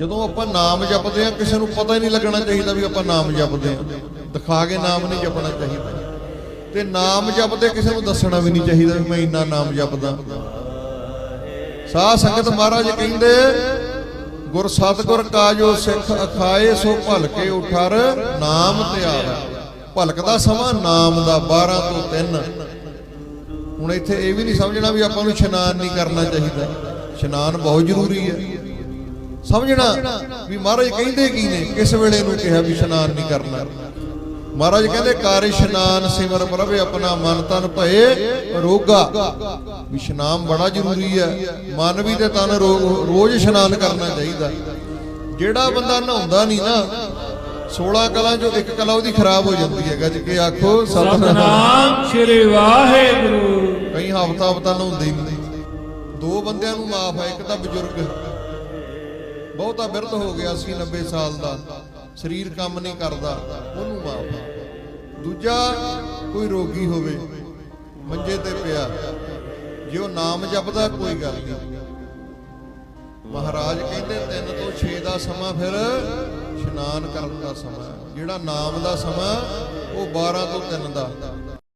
ਜਦੋਂ ਆਪਾਂ ਨਾਮ ਜਪਦੇ ਆ ਕਿਸੇ ਨੂੰ ਪਤਾ ਹੀ ਨਹੀਂ ਲੱਗਣਾ ਚਾਹੀਦਾ ਵੀ ਆਪਾਂ ਨਾਮ ਜਪਦੇ ਆ ਦਿਖਾ ਕੇ ਨਾਮ ਨਹੀਂ ਜਪਣਾ ਚਾਹੀਦਾ। ਤੇ ਨਾਮ ਜਪਦੇ ਕਿਸੇ ਨੂੰ ਦੱਸਣਾ ਵੀ ਨਹੀਂ ਚਾਹੀਦਾ ਵੀ ਮੈਂ ਇੰਨਾ ਨਾਮ ਜਪਦਾ। ਸਾਧ ਸੰਗਤ ਮਹਾਰਾਜ ਕਹਿੰਦੇ, ਗੁਰ ਸਤਗੁਰ ਕਾਜੋ ਸਿੱਖ ਅਖਾਏ, ਸੋ ਭਲਕੇ ਉਠਰ ਨਾਮ ਧਿਆਵਾ ਭਲਕ ਦਾ ਸਮਾਂ ਨਾਮ ਦਾ 12 ਤੋਂ 3 ਹੁਣ ਇੱਥੇ ਇਹ ਵੀ ਨਹੀਂ ਸਮਝਣਾ ਵੀ ਆਪਾਂ ਨੂੰ ਇਸ਼ਨਾਨ ਨਹੀਂ ਕਰਨਾ ਚਾਹੀਦਾ। ਇਸ਼ਨਾਨ ਬਹੁਤ ਜ਼ਰੂਰੀ ਹੈ। ਸਮਝਣਾ ਵੀ ਮਹਾਰਾਜ ਕਹਿੰਦੇ ਕੀ ਨੇ? ਕਿਸ ਵੇਲੇ ਨੂੰ ਕਿਹਾ ਵੀ ਇਸ਼ਨਾਨ ਨਹੀਂ ਕਰਨਾ? ਮਹਾਰਾਜ ਕਹਿੰਦੇ ਕਰ ਇਸ਼ਨਾਨ ਸਿਮਰ ਪ੍ਰਭ ਆਪਣਾ ਮਨ ਤਨ ਭਏ ਰੋਗਾ। ਵੀ ਇਸ਼ਨਾਨ ਬੜਾ ਜ਼ਰੂਰੀ ਹੈ। ਮਨ ਵੀ ਤੇ ਤਨ ਰੋਜ਼ ਇਸ਼ਨਾਨ ਕਰਨਾ ਚਾਹੀਦਾ। ਜਿਹੜਾ ਬੰਦਾ ਨਹਾਉਂਦਾ ਨਹੀਂ ਨਾ 16 ਕਲਾ ਚੋਂ ਇੱਕ ਕਲਾ ਉਹਦੀ ਖਰਾਬ ਹੋ ਜਾਂਦੀ ਹੈ। ਗੱਜ ਕੇ ਆਖੋ ਸਤਨਾਮ। ਸ੍ਰੀ ਵਾਹਿਗੁਰੂ। ਕਈ ਹਫਤਾ ਹਫਤਾ ਨਹਾਉਂਦੇ ਨਹੀਂ। ਦੋ ਬੰਦਿਆਂ ਨੂੰ ਮਾਫ ਹੈ ਇੱਕ ਤਾਂ ਬਜ਼ੁਰਗ। ਬਹੁਤਾ ਬਿਰਧ ਹੋ ਗਿਆ ਸੀ 90 ਸਾਲ ਦਾ। ਸਰੀਰ ਕੰਮ ਨਹੀਂ ਕਰਦਾ, ਉਹਨੂੰ ਮਾਫ ਦੂਜਾ ਕੋਈ ਰੋਗੀ ਹੋਵੇ, ਮੰਜੇ ਤੇ ਪਿਆ। ਜੇ ਉਹ ਨਾਮ ਜਪਦਾ, ਕੋਈ ਗੱਲ ਨਹੀਂ। ਮਹਾਰਾਜ ਕਹਿੰਦੇ 3 ਤੋਂ 6 ਦਾ ਸਮਾਂ ਫਿਰ ਇਸ਼ਨਾਨ ਕਰਨ ਦਾ ਸਮਾਂ ਜਿਹੜਾ ਨਾਮ ਦਾ ਸਮਾਂ, ਉਹ 12 ਤੋਂ 3 ਦਾ।